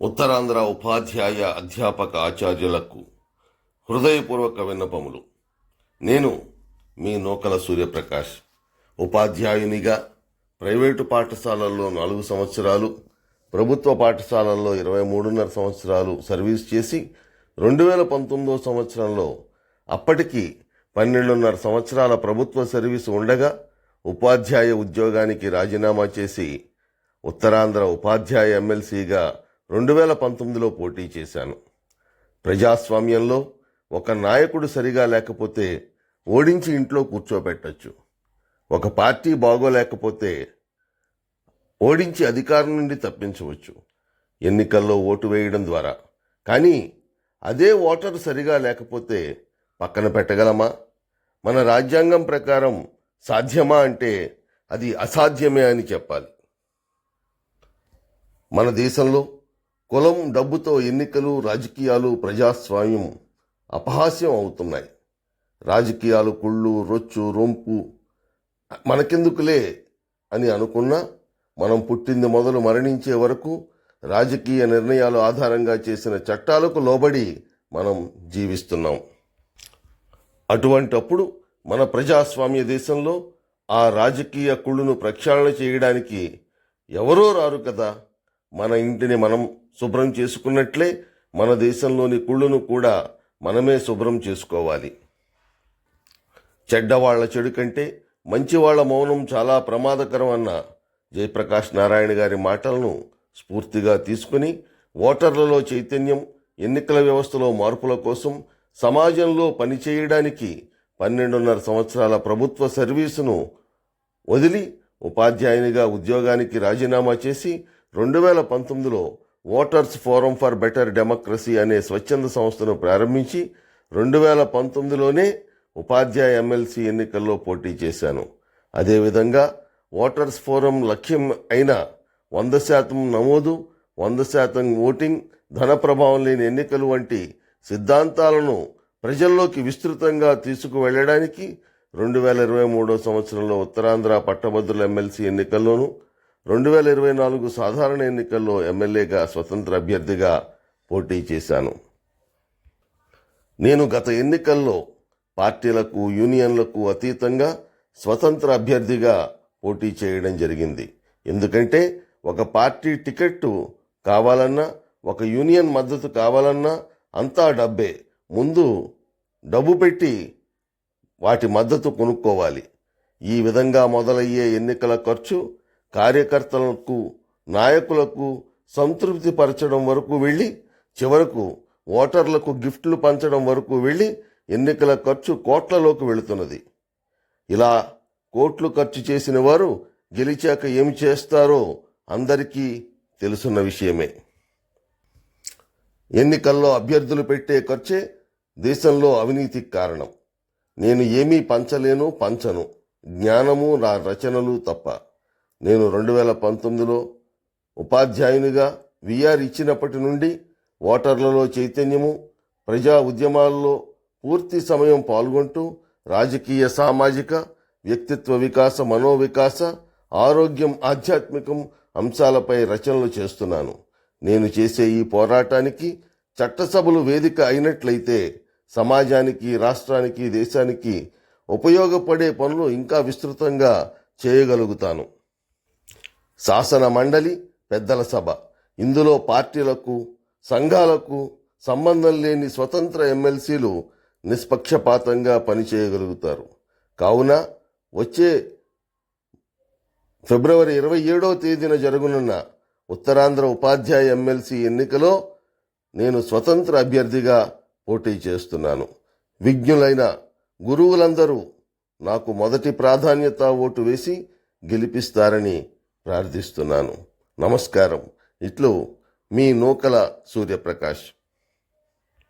ఉత్తరాంధ్ర ఉపాధ్యాయ అధ్యాపక ఆచార్యులకు హృదయపూర్వక విన్నపములు. నేను మీ నూకల సూర్యప్రకాష్ ఉపాధ్యాయునిగా ప్రైవేటు పాఠశాలల్లో నాలుగు సంవత్సరాలు ప్రభుత్వ పాఠశాలల్లో ఇరవై మూడున్నర సంవత్సరాలు సర్వీస్ చేసి రెండు వేల పంతొమ్మిదో సంవత్సరంలో అప్పటికి పన్నెండున్నర సంవత్సరాల ప్రభుత్వ సర్వీసు ఉండగా ఉపాధ్యాయ ఉద్యోగానికి రాజీనామా చేసి ఉత్తరాంధ్ర ఉపాధ్యాయ ఎమ్మెల్సీగా రెండు వేల పంతొమ్మిదిలో పోటీ చేశాను. ప్రజాస్వామ్యంలో ఒక నాయకుడు సరిగా లేకపోతే ఓడించి ఇంట్లో కూర్చోబెట్టచ్చు. ఒక పార్టీ బాగోలేకపోతే ఓడించి అధికారం నుండి తప్పించవచ్చు. ఎన్నికల్లో ఓటు వేయడం ద్వారా. కానీ అదే ఓటరు సరిగా లేకపోతే పక్కన పెట్టగలమా? మన రాజ్యాంగం ప్రకారం సాధ్యమా అంటే అది అసాధ్యమే అని చెప్పాలి. మన దేశంలో కులం డబ్బుతో ఎన్నికలు రాజకీయాలు ప్రజాస్వామ్యం అపహాస్యం అవుతున్నాయి. రాజకీయాలు కుళ్ళు రొచ్చు రొంపు మనకెందుకులే అని అనుకున్నా మనం పుట్టింది మొదలు మరణించే వరకు రాజకీయ నిర్ణయాలు ఆధారంగా చేసిన చట్టాలకు లోబడి మనం జీవిస్తున్నాం. అటువంటప్పుడు మన ప్రజాస్వామ్య దేశంలో ఆ రాజకీయ కుళ్ళును ప్రక్షాళన చేయడానికి ఎవరో రారు కదా. మన ఇంటిని మనం శుభ్రం చేసుకున్నట్లే మన దేశంలోని కుళ్ళును కూడా మనమే శుభ్రం చేసుకోవాలి. చెడ్డవాళ్ళ చెడు కంటే మంచివాళ్ళ మౌనం చాలా ప్రమాదకరం అన్న జయప్రకాష్ నారాయణ గారి మాటలను స్ఫూర్తిగా తీసుకుని ఓటర్లలో చైతన్యం ఎన్నికల వ్యవస్థలో మార్పుల కోసం సమాజంలో పనిచేయడానికి పన్నెండున్నర సంవత్సరాల ప్రభుత్వ సర్వీసును వదిలి ఉపాధ్యాయునిగా ఉద్యోగానికి రాజీనామా చేసి రెండు వేల పంతొమ్మిదిలో voters forum for better democracy అనే స్వచ్ఛంద సంస్థను ప్రారంభించి రెండు వేల పంతొమ్మిదిలోనే ఉపాధ్యాయ ఎమ్మెల్సీ ఎన్నికల్లో పోటీ చేశాను. అదేవిధంగా ఓటర్స్ ఫోరం లక్ష్యం అయిన వంద శాతం నమోదు వంద శాతం ఓటింగ్ ధన ప్రభావం లేని ఎన్నికలు వంటి సిద్ధాంతాలను ప్రజల్లోకి విస్తృతంగా తీసుకువెళ్ళడానికి రెండు వేల ఇరవై మూడో సంవత్సరంలో ఉత్తరాంధ్ర పట్టభద్రుల ఎమ్మెల్సీ ఎన్నికల్లోనూ రెండు వేల ఇరవై నాలుగు సాధారణ ఎన్నికల్లో ఎమ్మెల్యేగా స్వతంత్ర అభ్యర్థిగా పోటీ చేశాను. నేను గత ఎన్నికల్లో పార్టీలకు యూనియన్లకు అతీతంగా స్వతంత్ర అభ్యర్థిగా పోటీ చేయడం జరిగింది. ఎందుకంటే ఒక పార్టీ టికెట్టు కావాలన్నా ఒక యూనియన్ మద్దతు కావాలన్నా అంతా డబ్బే. ముందు డబ్బు పెట్టి వాటి మద్దతు కొనుక్కోవాలి. ఈ విధంగా మొదలయ్యే ఎన్నికల ఖర్చు కార్యకర్తలకు నాయకులకు సంతృప్తి పరచడం వరకు వెళ్ళి చివరకు ఓటర్లకు గిఫ్ట్లు పంచడం వరకు వెళ్ళి ఎన్నికల ఖర్చు కోట్లలోకి వెళుతున్నది. ఇలా కోట్లు ఖర్చు చేసిన వారు గెలిచాక ఏమి చేస్తారో అందరికీ తెలుసున్న విషయమే. ఎన్నికల్లో అభ్యర్థులు పెట్టే ఖర్చే దేశంలో అవినీతికి కారణం. నేను ఏమీ పంచలేను పంచను. జ్ఞానము నా రచనలు తప్ప. నేను రెండు వేల పంతొమ్మిదిలో ఉపాధ్యాయునిగా విఆర్ ఇచ్చినప్పటి నుండి ఓటర్లలో చైతన్యము ప్రజా ఉద్యమాల్లో పూర్తి సమయం పాల్గొంటూ రాజకీయ సామాజిక వ్యక్తిత్వ వికాస మనోవికాస ఆరోగ్యం ఆధ్యాత్మికం అంశాలపై రచనలు చేస్తున్నాను. నేను చేసే ఈ పోరాటానికి చట్టసభలు వేదిక అయినట్లయితే సమాజానికి రాష్ట్రానికి దేశానికి ఉపయోగపడే పనులు ఇంకా విస్తృతంగా చేయగలుగుతాను. శాసన మండలి పెద్దల సభ. ఇందులో పార్టీలకు సంఘాలకు సంబంధం లేని స్వతంత్ర ఎమ్మెల్సీలు నిష్పక్షపాతంగా పనిచేయగలుగుతారు. కావున వచ్చే ఫిబ్రవరి ఇరవై ఏడవ తేదీన జరగనున్న ఉత్తరాంధ్ర ఉపాధ్యాయ ఎమ్మెల్సీ ఎన్నికలో నేను స్వతంత్ర అభ్యర్థిగా పోటీ చేస్తున్నాను. విజ్ఞులైన గురువులందరూ నాకు మొదటి ప్రాధాన్యత ఓటు వేసి గెలిపిస్తారని ప్రార్థిస్తున్నాను. నమస్కారం. ఇట్లు మీ నూకల సూర్యప్రకాష్